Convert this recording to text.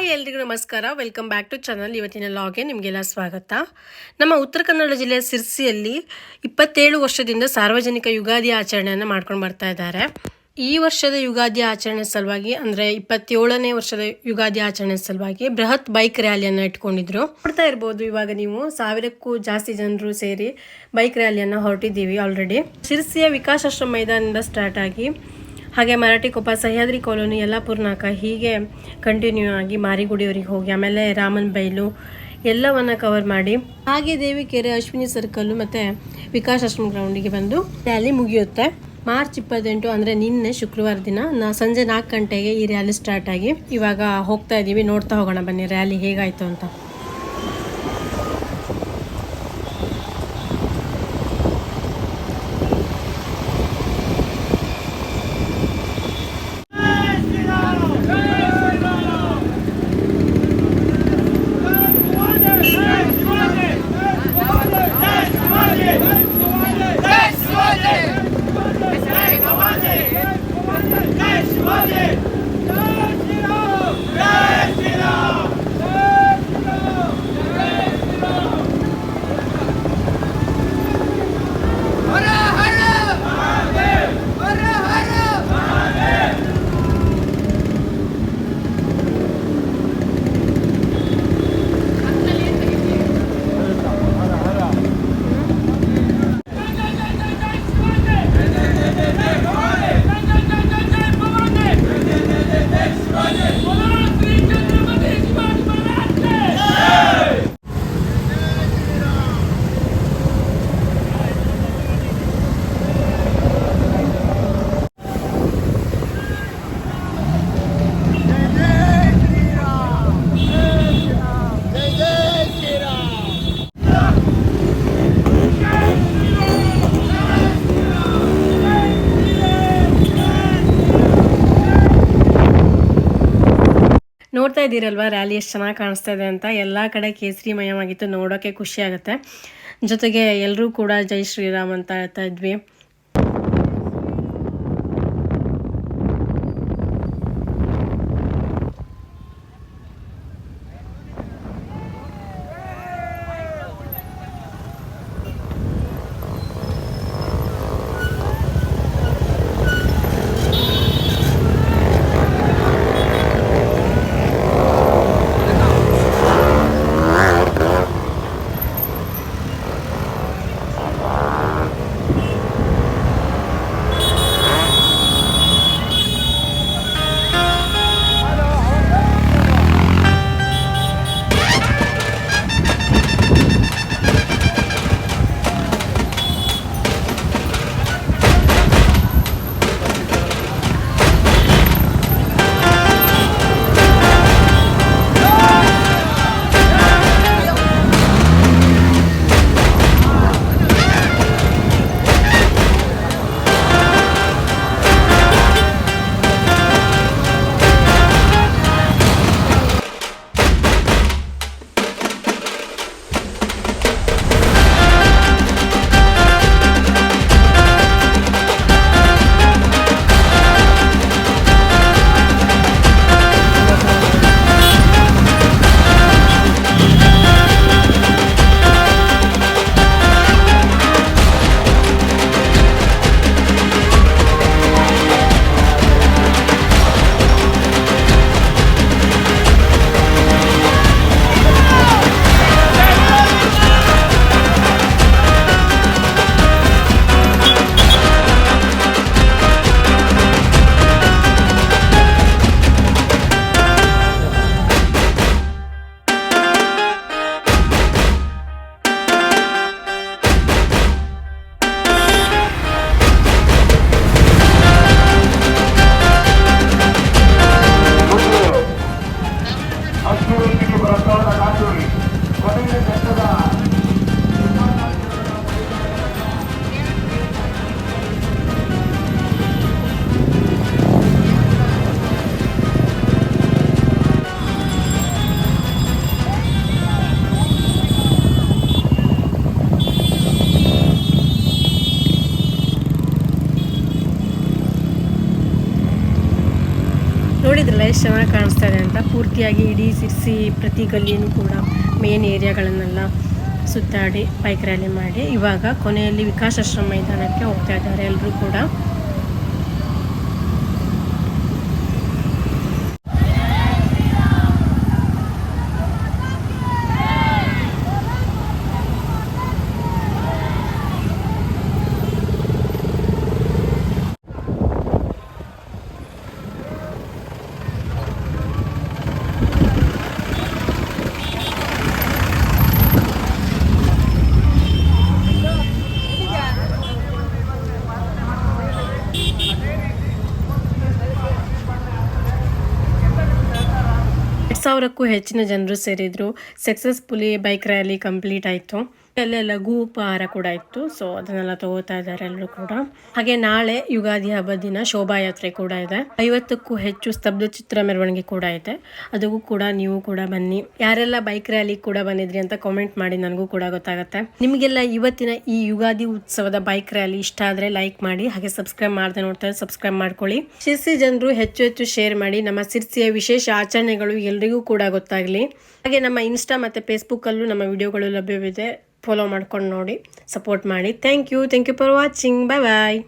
Hi ಎಲ್ರಿಗೂ ನಮಸ್ಕಾರ. Welcome back to channel ಇವತ್ತಿನ ಲಾಗೆ ನಿಮಗೆಲ್ಲ ಸ್ವಾಗತ. ನಮ್ಮ ಉತ್ತರ ಕನ್ನಡ ಜಿಲ್ಲೆಯ ಸಿರ್ಸಿಯಲ್ಲಿ ಇಪ್ಪತ್ತೇಳು ವರ್ಷದಿಂದ ಸಾರ್ವಜನಿಕ ಯುಗಾದಿ ಆಚರಣೆಯನ್ನು ಮಾಡ್ಕೊಂಡು ಬರ್ತಾ ಇದ್ದಾರೆ. ಈ ವರ್ಷದ ಯುಗಾದಿ ಆಚರಣೆ ಸಲುವಾಗಿ, ಅಂದರೆ ಇಪ್ಪತ್ತೇಳನೇ ವರ್ಷದ ಯುಗಾದಿ ಆಚರಣೆ ಸಲುವಾಗಿ ಬೃಹತ್ ಬೈಕ್ ರ್ಯಾಲಿಯನ್ನು ಇಟ್ಕೊಂಡಿದ್ರು. ನೋಡ್ತಾ ಇರ್ಬೋದು, ಇವಾಗ ನೀವು ಸಾವಿರಕ್ಕೂ ಜಾಸ್ತಿ ಜನರು ಸೇರಿ ಬೈಕ್ ರ್ಯಾಲಿಯನ್ನು ಹೊರಟಿದ್ದೀವಿ ಆಲ್ರೆಡಿ ಸಿರ್ಸಿಯ ವಿಕಾಸಾಶ್ರಮ ಮೈದಾನದಿಂದ ಸ್ಟಾರ್ಟ್ ಆಗಿ ಹಾಗೆ ಮರಾಠಿ ಕೊಪ್ಪ, ಸಹ್ಯಾದ್ರಿ ಕಾಲೋನಿ ಯಲ್ಲಾಪುರ್ನಾಕ ಹೀಗೆ ಕಂಟಿನ್ಯೂ ಆಗಿ ಮಾರಿಗುಡಿಯವರಿಗೆ ಹೋಗಿ, ಆಮೇಲೆ ರಾಮನ್ ಬೈಲು ಎಲ್ಲವನ್ನ ಕವರ್ ಮಾಡಿ. ಹಾಗೆ ದೇವಿಕೆರೆ, ಅಶ್ವಿನಿ ಸರ್ಕಲ್ಲು ಮತ್ತು ಗ್ರೌಂಡ್ ಗ್ರೌಂಡಿಗೆ ಬಂದು ರ್ಯಾಲಿ ಮುಗಿಯುತ್ತೆ. ಮಾರ್ಚ್ ಇಪ್ಪತ್ತೆಂಟು ಅಂದರೆ ನಿನ್ನೆ ಶುಕ್ರವಾರ ದಿನ, ನಾ ಸಂಜೆ ನಾಲ್ಕು ಗಂಟೆಗೆ ಈ ರ್ಯಾಲಿ ಸ್ಟಾರ್ಟ್ ಆಗಿ. ಇವಾಗ ಹೋಗ್ತಾ ಇದ್ದೀವಿ ನೋಡ್ತಾ ಹೋಗೋಣ ಬನ್ನಿ ರ್ಯಾಲಿ ಹೇಗಾಯಿತು ಅಂತ. ನೋಡ್ತಾ ಇದ್ದೀರಲ್ವ? ರ್ಯಾಲಿ ಎಷ್ಟು ಚೆನ್ನಾಗಿ ಕಾಣಿಸ್ತಾ ಇದೆ ಅಂತ. ಎಲ್ಲ ಕಡೆ ಕೇಸರಿಮಯವಾಗಿತ್ತು ನೋಡೋಕ್ಕೆ ಖುಷಿ ಆಗುತ್ತೆ. ಜೊತೆಗೆ ಎಲ್ಲರೂ ಕೂಡ ಜೈ ಶ್ರೀರಾಮ್ ಅಂತ ಹೇಳ್ತಾ ಇದ್ವಿ. ನೋಡಿದ್ರಲ್ಲ, ಎಷ್ಟು ಚೆನ್ನಾಗಿ ಕಾಣಿಸ್ತಾ ಇದೆ ಅಂತ? ಪೂರ್ತಿಯಾಗಿ ಇಡೀ ಸಿರ್ಸಿ ಪ್ರತಿ ಗಲ್ಲಿನೂ ಕೂಡ ಮೇನ್ ಏರಿಯಾಗಳನ್ನೆಲ್ಲ ಸುತ್ತಾಡಿ ಬೈಕ್ ರ್ಯಾಲಿ ಮಾಡಿ ಇವಾಗ ಕೊನೆಯಲ್ಲಿ ವಿಕಾಸಾಶ್ರಮ ಮೈದಾನಕ್ಕೆ ಹೋಗ್ತಾ ಇದ್ದಾರೆ. ಎಲ್ಲರೂ ಕೂಡ ಸಾವಿರಕ್ಕೂ ಹೆಚ್ಚಿನ ಜನರು ಸೇರಿದ್ರು. ಸಕ್ಸಸ್ಫುಲಿ ಬೈಕ್ ರ್ಯಾಲಿ ಕಂಪ್ಲೀಟ್ ಆಯಿತು. ಅಲ್ಲೇ ಲಘು ಉಪಹಾರ ಕೂಡ ಇತ್ತು. ಸೊ ಅದನ್ನೆಲ್ಲ ತಗೋತಾ ಇದ್ದಾರೆ ಎಲ್ಲರೂ ಕೂಡ. ಹಾಗೆ ನಾಳೆ ಯುಗಾದಿ ಹಬ್ಬದ ದಿನ ಶೋಭಾಯಾತ್ರೆ ಕೂಡ ಇದೆ. ಐವತ್ತಕ್ಕೂ ಹೆಚ್ಚು ಸ್ತಬ್ಧ ಚಿತ್ರ ಮೆರವಣಿಗೆ ಕೂಡ ಇದೆ. ಅದಕ್ಕೂ ಕೂಡ ನೀವು ಕೂಡ ಬನ್ನಿ. ಯಾರೆಲ್ಲ ಬೈಕ್ ರ್ಯಾಲಿ ಕೂಡ ಬಂದಿದ್ರಿ ಅಂತ ಕಾಮೆಂಟ್ ಮಾಡಿ ನನಗೂ ಕೂಡ ಗೊತ್ತಾಗುತ್ತೆ. ನಿಮಗೆಲ್ಲ ಇವತ್ತಿನ ಈ ಯುಗಾದಿ ಉತ್ಸವದ ಬೈಕ್ ರ್ಯಾಲಿ ಇಷ್ಟ ಆದರೆ ಲೈಕ್ ಮಾಡಿ, ಹಾಗೆ ಸಬ್ಸ್ಕ್ರೈಬ್ ಮಾಡದೆ ನೋಡ್ತಾರೆ ಸಬ್ಸ್ಕ್ರೈಬ್ ಮಾಡ್ಕೊಳ್ಳಿ. ಶಿರ್ಸಿ ಜನರು ಹೆಚ್ಚು ಹೆಚ್ಚು ಶೇರ್ ಮಾಡಿ, ನಮ್ಮ ಸಿರ್ಸಿಯ ವಿಶೇಷ ಆಚರಣೆಗಳು ಎಲ್ರಿಗೂ ಕೂಡ ಗೊತ್ತಾಗಲಿ. ಹಾಗೆ ನಮ್ಮ ಇನ್ಸ್ಟಾ ಮತ್ತು ಫೇಸ್ಬುಕ್ಕಲ್ಲೂ ನಮ್ಮ ವಿಡಿಯೋಗಳು ಲಭ್ಯವಿದೆ. ಫಾಲೋ ಮಾಡ್ಕೊಂಡು ನೋಡಿ ಸಪೋರ್ಟ್ ಮಾಡಿ. Thank you thank you for watching bye bye